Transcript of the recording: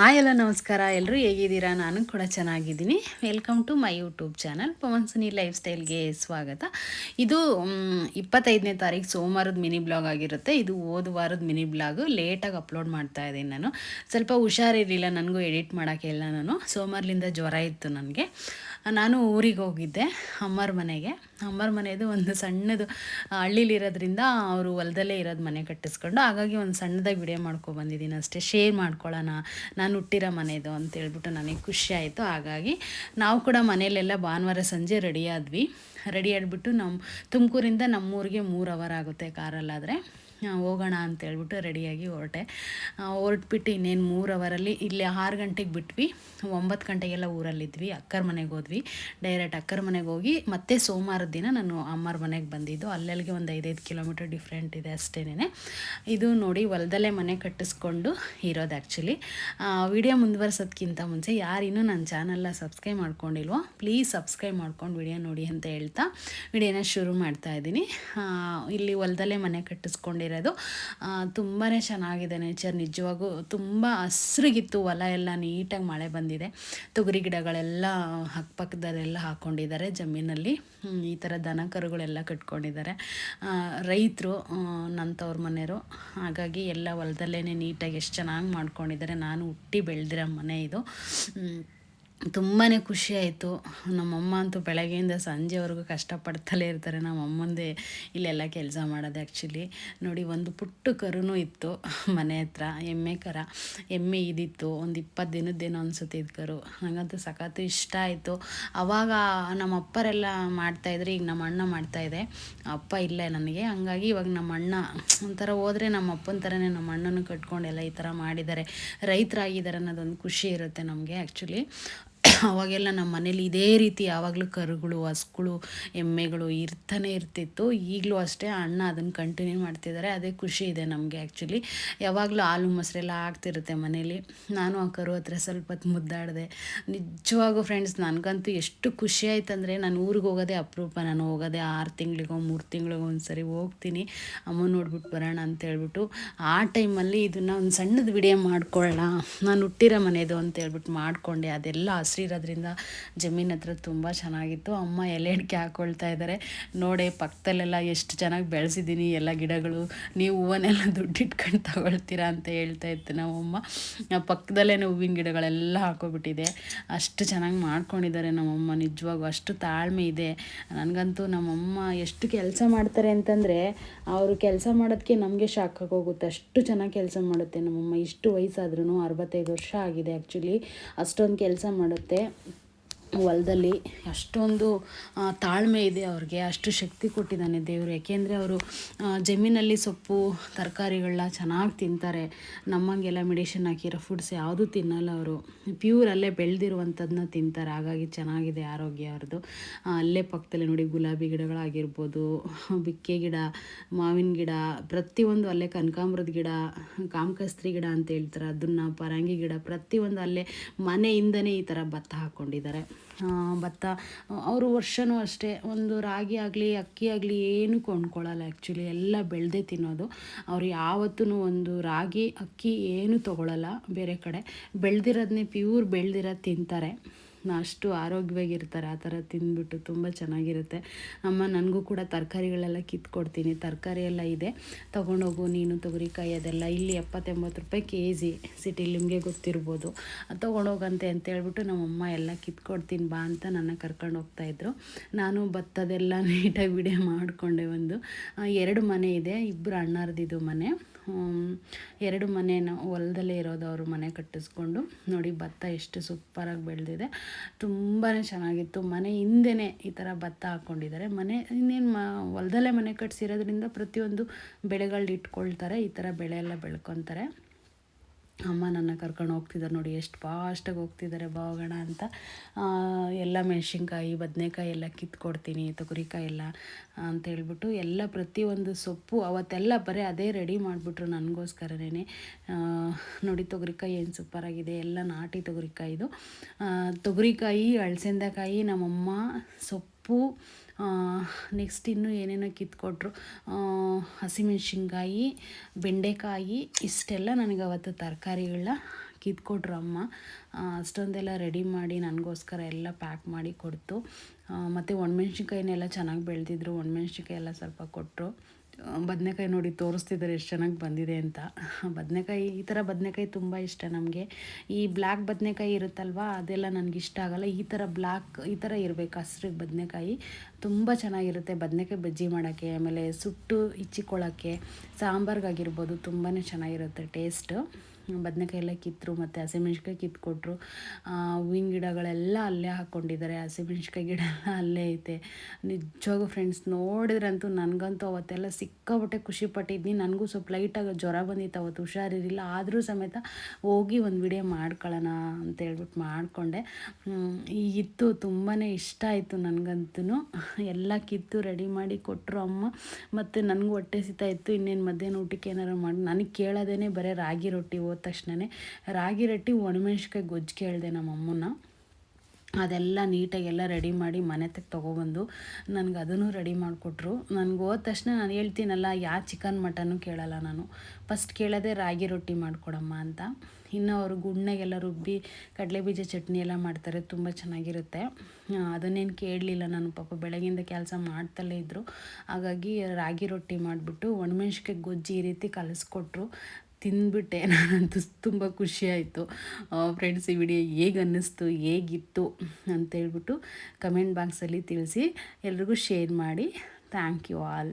Hi ಎಲ್ಲ ನಮಸ್ಕಾರ ಎಲ್ಲರೂ ಹೇಗಿದ್ದೀರಾ? ನಾನು ಕೂಡ ಚೆನ್ನಾಗಿದ್ದೀನಿ. Welcome to my YouTube channel Pavansuni life ಸ್ಟೈಲ್ಗೆ ಸ್ವಾಗತ. ಇದು ಇಪ್ಪತ್ತೈದನೇ ತಾರೀಕು ಸೋಮವಾರದ ಮಿನಿ ಬ್ಲಾಗ್ ಆಗಿರುತ್ತೆ. ಇದು ಹೋದ ವಾರದ ಮಿನಿ ಬ್ಲಾಗು. ಲೇಟಾಗಿ ಅಪ್ಲೋಡ್ ಮಾಡ್ತಾ ಇದ್ದೀನಿ ನಾನು. ಸ್ವಲ್ಪ ಹುಷಾರಿರಲಿಲ್ಲ, ನನಗೂ ಎಡಿಟ್ ಮಾಡೋಕ್ಕೆ ಇಲ್ಲ ನಾನು. ಸೋಮವಾರಲಿಂದ ಜ್ವರ ಇತ್ತು ನನಗೆ. ನಾನು ಊರಿಗೆ ಹೋಗಿದ್ದೆ, ಅಮ್ಮರ ಮನೆಗೆ. ಅಮ್ಮರ ಮನೆಯದು ಒಂದು ಸಣ್ಣದು ಹಳ್ಳಿಲಿರೋದ್ರಿಂದ ಅವರು ಹೊಲದಲ್ಲೇ ಇರೋದು ಮನೆ ಕಟ್ಟಿಸ್ಕೊಂಡು, ಹಾಗಾಗಿ ಒಂದು ಸಣ್ಣದಾಗಿ ವಿಡಿಯೋ ಮಾಡ್ಕೊ ಬಂದಿದ್ದೀನಿ ಅಷ್ಟೇ. ಶೇರ್ ಮಾಡ್ಕೊಳ್ಳೋಣ ನಾನು ಹುಟ್ಟಿರೋ ಮನೆಯದು ಅಂತ ಹೇಳ್ಬಿಟ್ಟು ನನಗೆ ಖುಷಿ ಆಯಿತು. ಹಾಗಾಗಿ ನಾವು ಕೂಡ ಮನೆಯಲ್ಲೆಲ್ಲ ಭಾನುವಾರ ಸಂಜೆ ರೆಡಿ ಆದ್ವಿ. ರೆಡಿ ಆಗಿಬಿಟ್ಟು ನಮ್ಮ ತುಮಕೂರಿಂದ ನಮ್ಮೂರಿಗೆ ಮೂರು ಅವರ್ ಆಗುತ್ತೆ ಕಾರಲ್ಲಾದರೆ. ಹೋಗೋಣ ಅಂತೇಳ್ಬಿಟ್ಟು ರೆಡಿಯಾಗಿ ಹೊರಟೆ. ಹೊರಟ್ಬಿಟ್ಟು ಇನ್ನೇನು ಮೂರು ಅವರಲ್ಲಿ ಇಲ್ಲಿ ಆರು ಗಂಟೆಗೆ ಬಿಟ್ವಿ. ಒಂಬತ್ತು ಗಂಟೆಗೆಲ್ಲ ಊರಲ್ಲಿದ್ವಿ, ಅಕ್ಕರ ಮನೆಗೆ ಹೋದ್ವಿ. ಡೈರೆಕ್ಟ್ ಅಕ್ಕರ ಮನೆಗೆ ಹೋಗಿ ಮತ್ತೆ ಸೋಮವಾರದ ದಿನ ನಾನು ಅಮ್ಮರ ಮನೆಗೆ ಬಂದಿದ್ದು. ಅಲ್ಲೆಲ್ಲಿಗೆ ಒಂದು ಐದೈದು ಕಿಲೋಮೀಟರ್ ಡಿಫ್ರೆಂಟ್ ಇದೆ ಅಷ್ಟೇನೆ ಇದು ನೋಡಿ ಹೊಲದಲ್ಲೇ ಮನೆ ಕಟ್ಟಿಸ್ಕೊಂಡು ಇರೋದು ಆ್ಯಕ್ಚುಲಿ ವಿಡಿಯೋ ಮುಂದುವರ್ಸೋದಕ್ಕಿಂತ ಮುಂಚೆ ಯಾರಿನ್ನೂ ನನ್ನ ಚಾನಲ್ನ ಸಬ್ಸ್ಕ್ರೈಬ್ ಮಾಡ್ಕೊಂಡಿಲ್ವೋ ಪ್ಲೀಸ್ ಸಬ್ಸ್ಕ್ರೈಬ್ ಮಾಡ್ಕೊಂಡು ವಿಡಿಯೋ ನೋಡಿ ಅಂತ ಹೇಳ್ತಾ ವಿಡಿಯೋನ ಶುರು ಮಾಡ್ತಾ ಇದ್ದೀನಿ. ಇಲ್ಲಿ ಹೊಲದಲ್ಲೇ ಮನೆ ಕಟ್ಟಿಸ್ಕೊಂಡಿರೋದು ತುಂಬಾ ಚೆನ್ನಾಗಿದೆ ನೇಚರ್. ನಿಜವಾಗೂ ತುಂಬ ಹಸ್ರಿಗಿತ್ತು ಹೊಲ ಎಲ್ಲ, ನೀಟಾಗಿ ಮಳೆ ಬಂದಿದೆ. ತೊಗರಿ ಗಿಡಗಳೆಲ್ಲ ಅಕ್ಕಪಕ್ಕದಲ್ಲೆಲ್ಲ ಹಾಕ್ಕೊಂಡಿದ್ದಾರೆ ಜಮೀನಲ್ಲಿ. ಈ ಥರ ದನ ಕರುಗಳೆಲ್ಲ ಕಟ್ಕೊಂಡಿದ್ದಾರೆ. ರೈತರು ನಂತವ್ರ ತವ್ರ ಮನೆಯವರು. ಹಾಗಾಗಿ ಎಲ್ಲ ಹೊಲದಲ್ಲೇ ನೀಟಾಗಿ ಎಷ್ಟು ಚೆನ್ನಾಗಿ ಮಾಡ್ಕೊಂಡಿದ್ದಾರೆ. ನಾನು ಹುಟ್ಟಿ ಬೆಳೆದಿರೋ ಮನೆ ಇದು. ತುಂಬಾ ಖುಷಿಯಾಯಿತು. ನಮ್ಮಮ್ಮ ಅಂತೂ ಬೆಳಗ್ಗೆಯಿಂದ ಸಂಜೆವರೆಗೂ ಕಷ್ಟಪಡ್ತಲೇ ಇರ್ತಾರೆ. ನಮ್ಮ ಅಮ್ಮಂದೇ ಇಲ್ಲೆಲ್ಲ ಕೆಲಸ ಮಾಡೋದು ಆ್ಯಕ್ಚುಲಿ ನೋಡಿ, ಒಂದು ಪುಟ್ಟ ಕರುನೂ ಇತ್ತು ಮನೆ ಹತ್ರ, ಎಮ್ಮೆ ಕರ, ಎಮ್ಮೆ ಇದಿತ್ತು. ಒಂದು ಇಪ್ಪತ್ತು ದಿನದ್ದೇನೋ ಅನ್ಸುತ್ತೆ ಇದು ಕರು. ನನಗಂತೂ ಸಖತ್ತು ಇಷ್ಟ ಆಯಿತು. ಅವಾಗ ನಮ್ಮ ಅಪ್ಪರೆಲ್ಲ ಮಾಡ್ತಾಯಿದ್ರೆ ಈಗ ನಮ್ಮ ಅಣ್ಣ ಮಾಡ್ತಾಯಿದೆ ಅಪ್ಪ ಇಲ್ಲ ನನಗೆ. ಹಂಗಾಗಿ ಇವಾಗ ನಮ್ಮ ಅಣ್ಣ ಒಂಥರ ಹೋದರೆ ನಮ್ಮ ಅಪ್ಪನ ಥರನೇ ನಮ್ಮ ಅಣ್ಣನೂ ಕಟ್ಕೊಂಡೆಲ್ಲ ಈ ಥರ ಮಾಡಿದ್ದಾರೆ. ರೈತರಾಗಿದ್ದಾರೆ ಅನ್ನೋದೊಂದು ಖುಷಿ ಇರುತ್ತೆ ನಮಗೆ ಆ್ಯಕ್ಚುಲಿ ಅವಾಗೆಲ್ಲ ನಮ್ಮ ಮನೇಲಿ ಇದೇ ರೀತಿ ಯಾವಾಗಲೂ ಕರುಗಳು, ಹಸುಗಳು, ಎಮ್ಮೆಗಳು ಇರ್ತಾನೆ ಇರ್ತಿತ್ತು. ಈಗಲೂ ಅಷ್ಟೇ ಅಣ್ಣ ಅದನ್ನು ಕಂಟಿನ್ಯೂ ಮಾಡ್ತಿದ್ದಾರೆ ಅದೇ ಖುಷಿ ಇದೆ ನಮಗೆ ಆ್ಯಕ್ಚುಲಿ ಯಾವಾಗಲೂ ಹಾಲು ಮೊಸರೆಲ್ಲ ಆಗ್ತಿರುತ್ತೆ ಮನೇಲಿ. ನಾನು ಆ ಕರು ಹತ್ರ ಸ್ವಲ್ಪ ಹೊತ್ತು ಮುದ್ದಾಡಿದೆ. ನಿಜವಾಗೂ ಫ್ರೆಂಡ್ಸ್ ನನಗಂತೂ ಎಷ್ಟು ಖುಷಿ ಆಯ್ತಂದರೆ ನಾನು ಊರಿಗೆ ಹೋಗೋದೇ ಅಪರೂಪ. ನಾನು ಹೋಗೋದೆ ಆರು ತಿಂಗಳಿಗೋ, ಮೂರು ತಿಂಗಳಿಗೋ ಒಂದು ಸರಿ ಹೋಗ್ತೀನಿ. ಅಮ್ಮ ನೋಡ್ಬಿಟ್ಟು ಬರೋಣ ಅಂತ ಹೇಳ್ಬಿಟ್ಟು ಆ ಟೈಮಲ್ಲಿ ಇದನ್ನು ಒಂದು ಸಣ್ಣದು ವಿಡಿಯೋ ಮಾಡ್ಕೊಳ್ಳೋಣ ನಾನು ಹುಟ್ಟಿರೋ ಮನೆಯದು ಅಂತ ಹೇಳ್ಬಿಟ್ಟು ಮಾಡಿಕೊಂಡೆ. ಅದೆಲ್ಲ ಹಸಿರಿರೋದ್ರಿಂದ ಜಮೀನ್ ಹತ್ರ ತುಂಬ ಚೆನ್ನಾಗಿತ್ತು. ಅಮ್ಮ ಎಲೆ ಅಡಿಕೆ ಹಾಕ್ಕೊಳ್ತಾ ಇದ್ದಾರೆ ನೋಡಿ ಪಕ್ಕದಲ್ಲೆಲ್ಲ ಎಷ್ಟು ಚೆನ್ನಾಗಿ ಬೆಳೆಸಿದ್ದೀನಿ ಎಲ್ಲ ಗಿಡಗಳು. ನೀವು ಹೂವನ್ನೆಲ್ಲ ದುಡ್ಡು ಇಟ್ಕೊಂಡು ತಗೊಳ್ತೀರಾ ಅಂತ ಹೇಳ್ತಾ ಇತ್ತು ನಮ್ಮಮ್ಮ ಪಕ್ಕದಲ್ಲೇ ಹೂವಿನ ಗಿಡಗಳೆಲ್ಲ ಹಾಕೋಬಿಟ್ಟಿದೆ. ಅಷ್ಟು ಚೆನ್ನಾಗಿ ಮಾಡ್ಕೊಂಡಿದ್ದಾರೆ ನಮ್ಮಮ್ಮ ನಿಜವಾಗೂ ಅಷ್ಟು ತಾಳ್ಮೆ ಇದೆ. ನನಗಂತೂ ನಮ್ಮಮ್ಮ ಎಷ್ಟು ಕೆಲಸ ಮಾಡ್ತಾರೆ ಅಂತಂದರೆ ಅವರು ಕೆಲಸ ಮಾಡೋದಕ್ಕೆ ನಮಗೆ ಶಾಕ್ ಹೋಗುತ್ತೆ ಅಷ್ಟು ಚೆನ್ನಾಗಿ ಕೆಲಸ ಮಾಡುತ್ತೆ ನಮ್ಮಮ್ಮ ಇಷ್ಟು ವಯಸ್ಸಾದ್ರೂ ಅರವತ್ತೈದು ವರ್ಷ ಆಗಿದೆ ಆ್ಯಕ್ಚುಲಿ ಅಷ್ಟೊಂದು ಕೆಲಸ ಮಾಡುತ್ತೆ. tarde. ಹೊಲದಲ್ಲಿ ಅಷ್ಟೊಂದು ತಾಳ್ಮೆ ಇದೆ ಅವ್ರಿಗೆ, ಅಷ್ಟು ಶಕ್ತಿ ಕೊಟ್ಟಿದ್ದಾನೆ ದೇವರು. ಯಾಕೆಂದರೆ ಅವರು ಜಮೀನಲ್ಲಿ ಸೊಪ್ಪು, ತರಕಾರಿಗಳನ್ನ ಚೆನ್ನಾಗಿ ತಿಂತಾರೆ. ನಮ್ಮಂಗೆಲ್ಲ ಮೆಡಿಷನ್ ಹಾಕಿರೋ ಫುಡ್ಸ್ ಯಾವುದೂ ತಿನ್ನಲ್ಲ ಅವರು. ಪ್ಯೂರ್ ಅಲ್ಲೇ ಬೆಳೆದಿರುವಂಥದ್ದನ್ನ ತಿಂತಾರೆ. ಹಾಗಾಗಿ ಚೆನ್ನಾಗಿದೆ ಆರೋಗ್ಯ ಅವ್ರದ್ದು. ಅಲ್ಲೇ ಪಕ್ಕದಲ್ಲಿ ನೋಡಿ, ಗುಲಾಬಿ ಗಿಡಗಳಾಗಿರ್ಬೋದು, ಬಿಕ್ಕೆ ಗಿಡ, ಮಾವಿನ ಗಿಡ, ಪ್ರತಿಯೊಂದು ಅಲ್ಲೇ ಕನಕಾಂಬ್ರದ ಗಿಡ, ಕಾಮಕಸ್ತ್ರಿ ಗಿಡ ಅಂತ ಹೇಳ್ತಾರೆ. ಅದನ್ನು ಪರಂಗಿ ಗಿಡ, ಪ್ರತಿಯೊಂದು ಅಲ್ಲೇ ಮನೆಯಿಂದನೇ ಈ ಥರ ಭತ್ತ ಹಾಕ್ಕೊಂಡಿದ್ದಾರೆ. ಭತ್ತ, ಅವರು ವರ್ಷವೂ ಅಷ್ಟೇ ಒಂದು ರಾಗಿ ಆಗಲಿ, ಅಕ್ಕಿ ಆಗಲಿ ಏನು ಕೊಂಡ್ಕೊಳ್ಳಲ್ಲ ಆ್ಯಕ್ಚುಲಿ ಎಲ್ಲ ಬೆಳೆದೇ ತಿನ್ನೋದು. ಅವ್ರು ಯಾವತ್ತೂ ಒಂದು ರಾಗಿ, ಅಕ್ಕಿ ಏನು ತೊಗೊಳಲ್ಲ ಬೇರೆ ಕಡೆ. ಬೆಳೆದಿರೋದನ್ನೇ ಪ್ಯೂರ್ ಬೆಳೆದಿರೋದು ತಿಂತಾರೆ. ಅಷ್ಟು ಆರೋಗ್ಯವಾಗಿರ್ತಾರೆ. ಆ ಥರ ತಿಂದ್ಬಿಟ್ಟು ತುಂಬ ಚೆನ್ನಾಗಿರುತ್ತೆ. ಅಮ್ಮ, ನನಗೂ ಕೂಡ ತರಕಾರಿಗಳೆಲ್ಲ ಕಿತ್ಕೊಡ್ತೀನಿ. ತರಕಾರಿ ಎಲ್ಲ ಇದೆ. ತೊಗೊಂಡೋಗು, ನೀನು ತೊಗರಿಕಾಯಿ ಅದೆಲ್ಲ. ಇಲ್ಲಿ ಎಪ್ಪತ್ತೆಂಬತ್ತು ರೂಪಾಯಿ ಕೆ ಜಿ ಸಿಟಿಲಿ ನಿಮಗೆ ಗೊತ್ತಿರ್ಬೋದು. ತೊಗೊಂಡೋಗಂತೆ ಅಂತ ಹೇಳ್ಬಿಟ್ಟು ನಮ್ಮಮ್ಮ ಎಲ್ಲ ಕಿತ್ಕೊಡ್ತೀನಿ ಬಾ ಅಂತ ನನ್ನ ಕರ್ಕೊಂಡು ಹೋಗ್ತಾಯಿದ್ರು ನಾನು ಭತ್ತದೆಲ್ಲ ನೀಟಾಗಿ ವಿಡಿಯೋ ಮಾಡಿಕೊಂಡೆ ಒಂದು. ಎರಡು ಮನೆ ಇದೆ. ಇಬ್ಬರು ಅಣ್ಣಾರ್ದಿದು ಮನೆ. ಎರಡು ಮನೆನ ಹೊಲದಲ್ಲೇ ಇರೋದು ಅವರು ಮನೆ ಕಟ್ಟಿಸ್ಕೊಂಡು. ನೋಡಿ, ಭತ್ತ ಎಷ್ಟು ಸೂಪರಾಗಿ ಬೆಳೆದಿದೆ. ತುಂಬಾ ಚೆನ್ನಾಗಿತ್ತು. ಮನೆ ಹಿಂದೆನೇ ಈ ಥರ ಭತ್ತ ಹಾಕ್ಕೊಂಡಿದ್ದಾರೆ ಮನೆ, ಇನ್ನೇನು ಮ, ಹೊಲದಲ್ಲೇ ಮನೆ ಕಟ್ಸಿರೋದ್ರಿಂದ ಪ್ರತಿಯೊಂದು ಬೆಳೆಗಳು ಇಟ್ಕೊಳ್ತಾರೆ, ಈ ಥರ ಬೆಳೆ ಎಲ್ಲ ಬೆಳ್ಕೊತಾರೆ. ಅಮ್ಮ ನನ್ನ ಕರ್ಕೊಂಡು ಹೋಗ್ತಿದ್ದಾರೆ ನೋಡಿ, ಎಷ್ಟು ಫಾಸ್ಟಾಗಿ ಹೋಗ್ತಿದ್ದಾರೆ ಬಾವಗಣ ಅಂತ. ಎಲ್ಲ ಮೆಣಸಿನ್ಕಾಯಿ, ಬದನೆಕಾಯಿ ಎಲ್ಲ ಕಿತ್ಕೊಡ್ತೀನಿ, ತೊಗರಿಕಾಯಿ ಎಲ್ಲ ಅಂತ ಹೇಳ್ಬಿಟ್ಟು ಎಲ್ಲ ಪ್ರತಿಯೊಂದು ಸೊಪ್ಪು ಅವತ್ತೆಲ್ಲ ಬರೀ ಅದೇ ರೆಡಿ ಮಾಡಿಬಿಟ್ರು ನನಗೋಸ್ಕರನೇ ನೋಡಿ ತೊಗರಿಕಾಯಿ ಏನು ಸೂಪರಾಗಿದೆ ಎಲ್ಲ ನಾಟಿ ತೊಗರಿಕಾಯಿದು. ತೊಗರಿಕಾಯಿ ಅಳಸಂದೆಕಾಯಿ ನಮ್ಮಮ್ಮ ಸೊಪ್ಪು ನೆಕ್ಸ್ಟ್ ಇನ್ನೂ ಏನೇನೋ ಕಿತ್ಕೊಟ್ರು ಹಸಿಮೆಣ್ಸಿನ್ಕಾಯಿ, ಬೆಂಡೆಕಾಯಿ, ಇಷ್ಟೆಲ್ಲ ನನಗೆ ಅವತ್ತು ತರಕಾರಿಗಳನ್ನ ಕಿತ್ಕೊಟ್ರು ಅಮ್ಮ. ಅಷ್ಟೊಂದೆಲ್ಲ ರೆಡಿ ಮಾಡಿ ನನಗೋಸ್ಕರ ಎಲ್ಲ ಪ್ಯಾಕ್ ಮಾಡಿ ಕೊಡ್ತು. ಮತ್ತು ಒಣಮೆಣ್ಸಿನ್ಕಾಯಿನೆಲ್ಲ ಚೆನ್ನಾಗಿ ಬೆಳೆದಿದ್ರು. ಒಣಮೆಣ್ಸಿನ್ಕಾಯಿ ಎಲ್ಲ ಸ್ವಲ್ಪ ಕೊಟ್ಟರು ಬದನೆಕಾಯಿ ನೋಡಿ ತೋರಿಸ್ತಿದ್ದಾರೆ ಎಷ್ಟು ಚೆನ್ನಾಗಿ ಬಂದಿದೆ ಅಂತ. ಬದನೆಕಾಯಿ, ಈ ಥರ ಬದನೆಕಾಯಿ ತುಂಬ ಇಷ್ಟ ನಮಗೆ. ಈ ಬ್ಲ್ಯಾಕ್ ಬದನೆಕಾಯಿ ಇರುತ್ತಲ್ವ, ಅದೆಲ್ಲ ನನಗೆ ಇಷ್ಟ ಆಗಲ್ಲ. ಈ ಥರ ಬ್ಲ್ಯಾಕ್ ಈ ಥರ ಇರಬೇಕು ಹಸ್ರಿಗೆ ಬದನೆಕಾಯಿ. ತುಂಬ ಚೆನ್ನಾಗಿರುತ್ತೆ ಬದನೆಕಾಯಿ ಬಜ್ಜಿ ಮಾಡೋಕ್ಕೆ, ಆಮೇಲೆ ಸುಟ್ಟು ಇಚ್ಚಿಕೊಳ್ಳೋಕ್ಕೆ. ಸಾಂಬಾರ್ಗಾಗಿರ್ಬೋದು ತುಂಬಾ ಚೆನ್ನಾಗಿರುತ್ತೆ ಟೇಸ್ಟು. ಬದನೆಕಾಯಿ ಎಲ್ಲ ಕಿತ್ತರು ಮತ್ತು ಹಸಿಮೆಣ್ಸಿಕಾಯಿ ಕಿತ್ಕೊಟ್ರು. ಹೂವಿನ ಗಿಡಗಳೆಲ್ಲ ಅಲ್ಲೇ ಹಾಕ್ಕೊಂಡಿದ್ದಾರೆ. ಹಸಿಮೆಣ್ಸಿಕಾಯಿ ಗಿಡ ಎಲ್ಲ ಅಲ್ಲೇ ಐತೆ. ನಿಜವಾಗೂ ಫ್ರೆಂಡ್ಸ್ ನೋಡಿದ್ರಂತೂ ನನಗಂತೂ ಅವತ್ತೆಲ್ಲ ಸಿಕ್ಕಾಪಟ್ಟೆ ಖುಷಿ ಪಟ್ಟಿದ್ನಿ. ನನಗೂ ಸ್ವಲ್ಪ ಲೈಟಾಗಿ ಜ್ವರ ಬಂದಿತ್ತು ಅವತ್ತು, ಹುಷಾರಿರಲಿಲ್ಲ. ಆದರೂ ಸಮೇತ ಹೋಗಿ ಒಂದು ವಿಡಿಯೋ ಮಾಡ್ಕೊಳ್ಳೋಣ ಅಂತ ಹೇಳ್ಬಿಟ್ಟು ಮಾಡಿಕೊಂಡೆ. ಇತ್ತು ತುಂಬಾ ಇಷ್ಟ ಆಯಿತು ನನಗಂತೂ ಎಲ್ಲ ಕಿತ್ತು ರೆಡಿ ಮಾಡಿ ಕೊಟ್ಟರು ಅಮ್ಮ. ಮತ್ತು ನನಗೂ ಹೊಟ್ಟೆ ಸಿತ ಇತ್ತು. ಇನ್ನೇನು ಮಧ್ಯಾಹ್ನ ಊಟಕ್ಕೆ ಏನಾರು ಮಾಡಿ, ನನಗೆ ಕೇಳೋದೇ ಬರೀ ರಾಗಿ ರೊಟ್ಟಿ ಹೋದ ತಕ್ಷಣವೇ ರಾಗಿ ರೊಟ್ಟಿ ಒಣಮೆಣ್ಸಿಕಾಯಿ ಗೊಜ್ಜು ಕೇಳಿದೆ ನಮ್ಮ ಅಮ್ಮನ ಅದೆಲ್ಲ ನೀಟಾಗೆಲ್ಲ ರೆಡಿ ಮಾಡಿ ಮನೆ ತೆಗೆ ತೊಗೊಬಂದು ನನಗೆ ಅದನ್ನು ರೆಡಿ ಮಾಡಿಕೊಟ್ರು. ನನಗೆ ಹೋದ ತಕ್ಷಣ ನಾನು ಹೇಳ್ತೀನಲ್ಲ, ಯಾ ಚಿಕನ್ ಮಟನ್ನು ಕೇಳಲ್ಲ ನಾನು. ಫಸ್ಟ್ ಕೇಳೋದೆ ರಾಗಿ ರೊಟ್ಟಿ ಮಾಡಿಕೊಡಮ್ಮ ಅಂತ. ಇನ್ನು ಅವರು ಗುಣ್ಣಗೆಲ್ಲ ರುಬ್ಬಿ ಕಡಲೆ ಬೀಜ ಚಟ್ನಿ ಎಲ್ಲ ಮಾಡ್ತಾರೆ, ತುಂಬ ಚೆನ್ನಾಗಿರುತ್ತೆ. ಅದನ್ನೇನು ಕೇಳಲಿಲ್ಲ ನಾನು, ಪಾಪ ಬೆಳಗಿಂದ ಕೆಲಸ ಮಾಡ್ತಲೇ ಇದ್ದರು ಹಾಗಾಗಿ ರಾಗಿ ರೊಟ್ಟಿ ಮಾಡಿಬಿಟ್ಟು ಒಣಮೆಣ್ಸಿಕಾಯಿ ಗೊಜ್ಜು ಈ ರೀತಿ ಕಲಿಸ್ಕೊಟ್ರು. ತಿಂದ್ಬಿಟ್ಟೆ ನಾನಂತೂ ತುಂಬ ಖುಷಿಯಾಯಿತು ಫ್ರೆಂಡ್ಸ್ ಈ ವಿಡಿಯೋ ಹೇಗೆ ಅನ್ನಿಸ್ತು, ಹೇಗಿತ್ತು ಅಂತೇಳ್ಬಿಟ್ಟು ಕಮೆಂಟ್ ಬಾಕ್ಸಲ್ಲಿ ತಿಳಿಸಿ. ಎಲ್ರಿಗೂ ಶೇರ್ ಮಾಡಿ. Thank you all